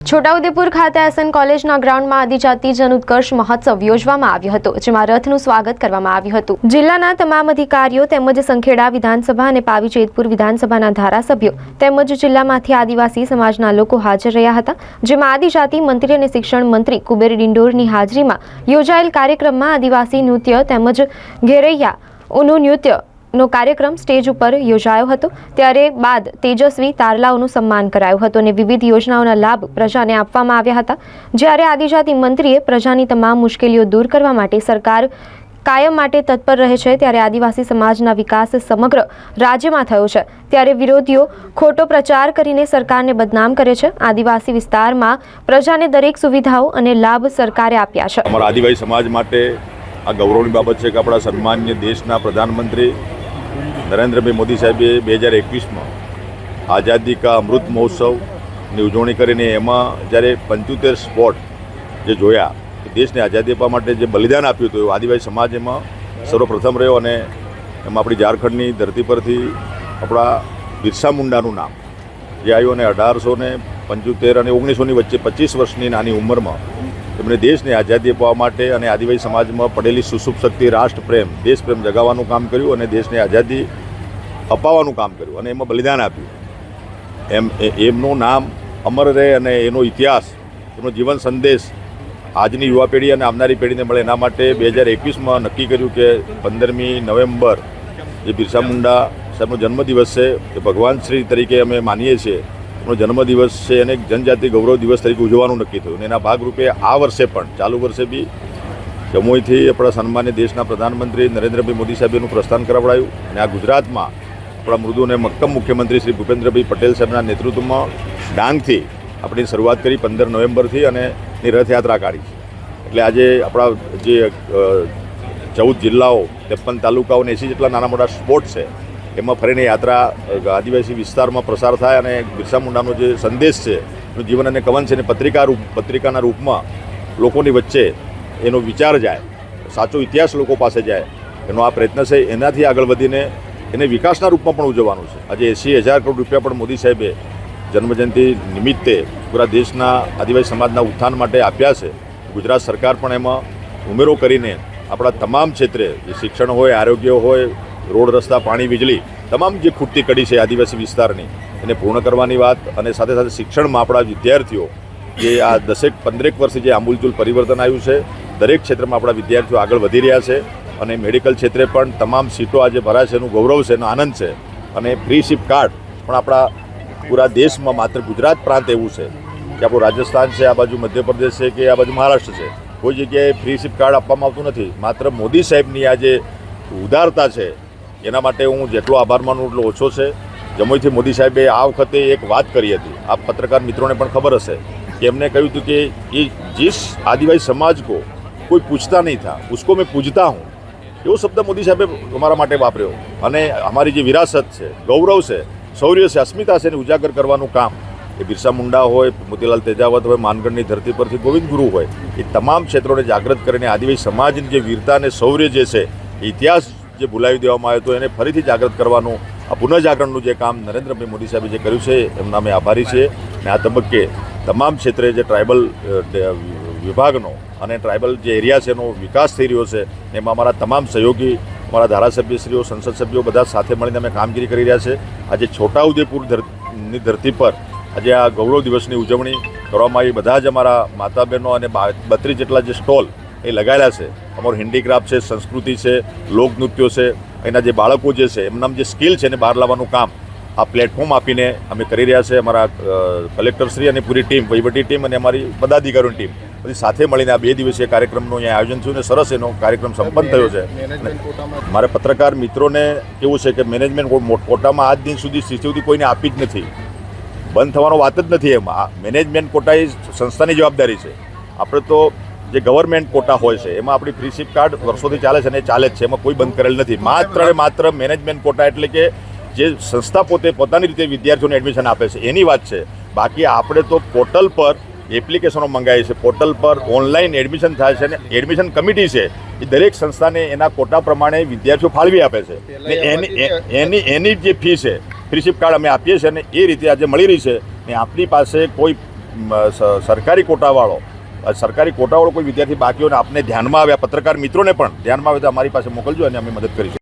છોટાઉદેપુર ખાતે એસએન કોલેજના ગ્રાઉન્ડમાં આદિજાતિ જનઉત્કર્ષ મહોત્સવ યોજવામાં આવ્યો હતો, જેમાં રથનું સ્વાગત કરવામાં આવ્યું હતું. જિલ્લાના તમામ અધિકારીઓ તેમજ સંખેડા વિધાનસભા અને પાવી જેતપુર વિધાનસભાના ધારાસભ્યો તેમજ જિલ્લામાંથી આદિવાસી સમાજના લોકો હાજર રહ્યા હતા, જેમાં આદિજાતિ મંત્રી અને શિક્ષણ મંત્રી કુબેર ડિંડોરની હાજરીમાં યોજાયેલ કાર્યક્રમમાં આદિવાસી નૃત્ય તેમજ ઘેરૈયાઓનું નૃત્ય નો કાર્યક્રમ સ્ટેજ ઉપર યોજાયો હતો. ત્યારે બાદ તેજસ્વી તારલાઓનું સન્માન કરાયું હતું અને વિવિધ યોજનાઓના લાભ પ્રજાને આપવામાં આવ્યા હતા. જ્યારે આદિજાતિ મંત્રીએ પ્રજાની તમામ મુશ્કેલીઓ દૂર કરવા માટે સરકાર કાયમ માટે તત્પર રહે છે, ત્યારે આદિવાસી સમાજના વિકાસ સમગ્ર રાજ્યમાં થયો છે. ત્યારે વિરોધીઓ ખોટો પ્રચાર કરીને સરકારને બદનામ કરે છે. આદિવાસી વિસ્તારમાં પ્રજાને દરેક સુવિધાઓ અને લાભ સરકારે આપ્યા છે. અમારા આદિવાસી સમાજ માટે આ ગૌરવની બાબત છે કે આપણા સન્માન્ય દેશના પ્રધાનમંત્રી નરેન્દ્રભાઈ મોદી સાહેબે બે હજાર એકવીસમાં આઝાદી કા અમૃત મહોત્સવની ઉજવણી કરીને એમાં જ્યારે પંચોતેર સ્પોટ જે જોયા દેશને આઝાદી આપવા માટે જે બલિદાન આપ્યું હતું આદિવાસી સમાજ એમાં સર્વપ્રથમ રહ્યો અને એમાં આપણી ઝારખંડની ધરતી પરથી આપણા બિરસા મુંડાનું નામ જે આવ્યું અને અઢારસો ને પંચોતેર અને ઓગણીસોની વચ્ચે પચીસ વર્ષની નાની ઉંમરમાં તેમણે દેશને આઝાદી અપાવવા માટે અને આદિવાસી સમાજમાં પડેલી સુસુપ શક્તિ રાષ્ટ્રપ્રેમ દેશપ્રેમ જગાવવાનું કામ કર્યું અને દેશને આઝાદી અપાવવાનું કામ કર્યું અને એમાં બલિદાન આપ્યું. એમ એમનું નામ અમર રહે અને એનો ઇતિહાસ એનો જીવન સંદેશ આજની યુવા પેઢી અને આવનારી પેઢીને મળે એના માટે બે હજાર એકવીસમાં નક્કી કર્યું કે પંદરમી નવેમ્બર જે બિરસા મુંડા સાહેબનો જન્મદિવસ છે. એ ભગવાન શ્રી તરીકે અમે માનીએ છીએ. એમનો જન્મદિવસ છે એક જનજાતિ ગૌરવ દિવસ તરીકે ઉજવવાનું નક્કી થયું. અને એના ભાગરૂપે આ વર્ષે પણ, ચાલુ વર્ષે બી જમ્મુથી આપણા સન્માન્ય દેશના પ્રધાનમંત્રી નરેન્દ્રભાઈ મોદી સાહેબનું પ્રસ્થાન કરાવડાયું. અને આ ગુજરાતમાં આપણા મૃદુ અને મક્કમ મુખ્યમંત્રી શ્રી ભૂપેન્દ્રભાઈ પટેલ સાહેબના નેતૃત્વમાં ડાંગથી આપણી શરૂઆત કરી પંદર નવેમ્બરથી અને એની રથયાત્રા કાઢી એટલે આજે આપણા જે ચૌદ જિલ્લાઓ, ત્રેપન તાલુકાઓ અને એસી જેટલા નાના મોટા સ્પોટ છે એમાં ફરીને યાત્રા આદિવાસી વિસ્તારમાં પ્રસાર થાય અને બિરસા મુંડાનો જે સંદેશ છે, એનું જીવન અને કવન છે એને પત્રિકા રૂપ, પત્રિકાના રૂપમાં લોકોની વચ્ચે એનો વિચાર જાય, સાચો ઇતિહાસ લોકો પાસે જાય, એનો આ પ્રયત્ન છે, એનાથી આગળ વધીને એને વિકાસના રૂપમાં પણ ઉજવવાનું છે. આજે એંસી હજાર કરોડ રૂપિયા પણ મોદી સાહેબે જન્મજયંતિ નિમિત્તે પૂરા દેશના આદિવાસી સમાજના ઉત્થાન માટે આપ્યા છે. ગુજરાત સરકાર પણ એમાં ઉમેરો કરીને આપણા તમામ ક્ષેત્રે જે શિક્ષણ હોય, આરોગ્ય હોય રોડ રસ્તા, પાણી, વીજળી તમામ જે ખૂટતી કડી છે આદિવાસી વિસ્તારની એને પૂર્ણ કરવાની વાત અને સાથે સાથે શિક્ષણમાં આપણા વિદ્યાર્થીઓ જે આ દસેક, પંદરેક વર્ષે જે આમૂલચૂલ પરિવર્તન આવ્યું છે, દરેક ક્ષેત્રમાં આપણા વિદ્યાર્થીઓ આગળ વધી રહ્યા છે અને મેડિકલ ક્ષેત્રે પણ તમામ સીટો આજે ભરાશે એનું ગૌરવ છે, એનો આનંદ છે અને ફ્રી શિપ કાર્ડ પણ આપણા પૂરા દેશમાં માત્ર ગુજરાત પ્રાંત એવું છે કે આપણું રાજસ્થાન છે, આ બાજુ મધ્યપ્રદેશ છે કે આ બાજુ મહારાષ્ટ્ર છે, કોઈ જગ્યાએ ફ્રી શિપ કાર્ડ આપવામાં આવતું નથી. માત્ર મોદી સાહેબની આ જે ઉદારતા છે એના માટે હું જેટલો આભાર માનું એટલો ઓછો છે. જમોઈથી મોદી સાહેબે આ વખતે એક વાત કરી હતી. આ પત્રકાર મિત્રોને પણ ખબર હશે કે એમને કહ્યું હતું કે એ જીસ આદિવાસી સમાજ કો કોઈ પૂછતા નહીં થા. ઉસકો મેં પૂજતા હું. એવો શબ્દ મોદી સાહેબે અમારા માટે વાપર્યો. અને અમારી જે વિરાસત છે, ગૌરવ છે, શૌર્ય છે, અસ્મિતા છે, એને ઉજાગર કરવાનું કામ. એ બિરસા મુંડા હોય, મોતીલાલ તેજાવત હોય, માનગઢની ધરતી પરથી ગોવિંદ ગુરુ હોય, એ તમામ ક્ષેત્રોને જાગૃત કરીને આદિવાસી સમાજની જે વીરતા અને શૌર્ય જે છે ઇતિહાસ જે ભૂલાવી દેવામાં આવ્યો હતો, એને ફરીથી જાગૃત કરવાનું, આ પુનઃજાગરણનું જે કામ નરેન્દ્રભાઈ મોદી સાહેબે જે કર્યું છે, એમના અમે આભારી છીએ. અને આ તબક્કે તમામ ક્ષેત્રે જે ટ્રાઇબલ વિભાગનો અને ટ્રાઇબલ જે એરિયા છે એનો વિકાસ થઈ રહ્યો છે, એમાં અમારા તમામ સહયોગી, અમારા ધારાસભ્યશ્રીઓ, સંસદ સભ્યો બધા સાથે મળીને અમે કામગીરી કરી રહ્યા છે. આજે છોટાઉદેપુર ધરની ધરતી પર આજે આ ગૌરવ દિવસની ઉજવણી કરવામાં આવી. બધા જ અમારા માતા બહેનો અને બત્રીસ જેટલા જે સ્ટોલ એ લગાવેલા છે. અમારું હેન્ડીક્રાફ્ટ છે સંસ્કૃતિ છે લોકનૃત્યો છે એના જે બાળકો જે છે એમના જે સ્કિલ છે એને બહાર લાવવાનું કામ આ પ્લેટફોર્મ આપીને અમે કરી રહ્યા છે. અમારા કલેક્ટરશ્રી અને પૂરી ટીમ વહીવટી ટીમ અને અમારી પદાધિકારીઓની ટીમ બધી સાથે મળીને આ બે દિવસીય કાર્યક્રમનું અહીંયા આયોજન થયું અને સરસ એનો કાર્યક્રમ સંપન્ન થયો છે. મારે પત્રકાર મિત્રોને કેવું છે કે મેનેજમેન્ટ કોટામાં આજ દિન સુધી શિષ્યવૃત્તિ કોઈને આપી જ નથી. બંધ થવાનો વાત જ નથી એમાં. મેનેજમેન્ટ કોટા એ સંસ્થાની જવાબદારી છે. આપણે તો જે ગવર્મેન્ટ કોટા હોય છે એમાં આપણી ફ્રી શિપ કાર્ડ વર્ષોથી ચાલે છે અને એ ચાલે જ છે. એમાં કોઈ બંધ કરેલ નથી. માત્ર ને માત્ર મેનેજમેન્ટ કોટા એટલે કે જે સંસ્થા પોતે પોતાની રીતે વિદ્યાર્થીઓને એડમિશન આપે છે. એની વાત છે. બાકી આપણે તો પોર્ટલ પર એપ્લિકેશનો મંગાવી છે પોર્ટલ પર ઓનલાઈન એડમિશન થાય છે અને એડમિશન કમિટી છે. એ દરેક સંસ્થાને એના કોટા પ્રમાણે વિદ્યાર્થીઓ ફાળવી આપે છે. ને એની એની એની જે ફી છે ફ્રીશિપ કાર્ડ અમે આપીએ છીએ અને એ રીતે આજે મળી રહી છે. ને આપણી પાસે કોઈ સરકારી કોટાવાળો સરકારી કોટાવાળો કોઈ વિદ્યાર્થી બાકી હોય આપને ધ્યાનમાં આવ્યા પત્રકાર મિત્રોને પણ ધ્યાનમાં આવે તો અમારી પાસે મોકલજો અને અમે મદદ કરીશું.